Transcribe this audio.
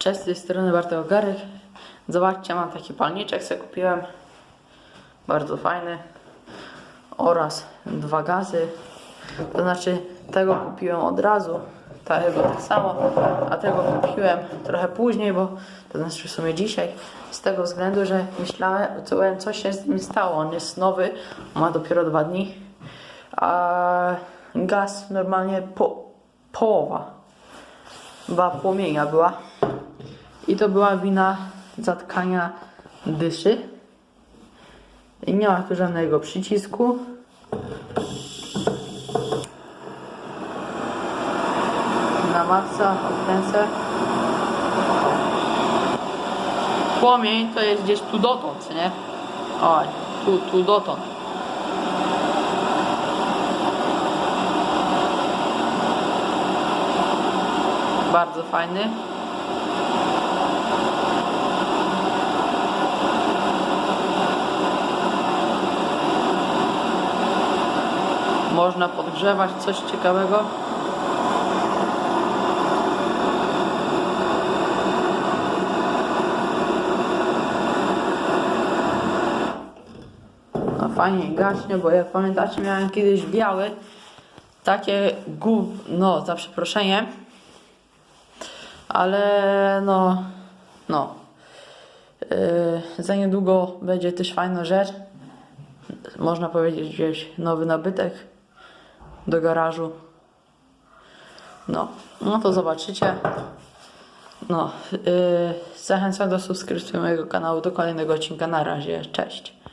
Cześć, z tej strony Bartek Ogarek. Zobaczcie, mam taki palniczek, sobie kupiłem. Bardzo fajny. Oraz dwa gazy. To znaczy, tego kupiłem od razu. Tego tak samo. A tego kupiłem trochę później, bo to znaczy w sumie dzisiaj. Z tego względu, że myślałem, co- się z nim stało. On jest nowy, ma dopiero dwa dni. A gaz normalnie po, połowa. Dwa płomienia była. I to była wina zatkania dyszy. I nie ma tu żadnego przycisku. Na maksa odkręcę. Płomień to jest gdzieś tu dotąd, nie? O, tu, tu dotąd. Bardzo fajny. Można podgrzewać coś ciekawego. No fajnie gaśnie, bo jak pamiętacie miałem kiedyś biały takie gów, no za przeproszeniem, ale no, no, yy, za niedługo będzie też fajna rzecz, można powiedzieć gdzieś nowy nabytek do garażu, no, no to zobaczycie, no, yy, zachęcam do subskrypcji mojego kanału do kolejnego odcinka, na razie, cześć.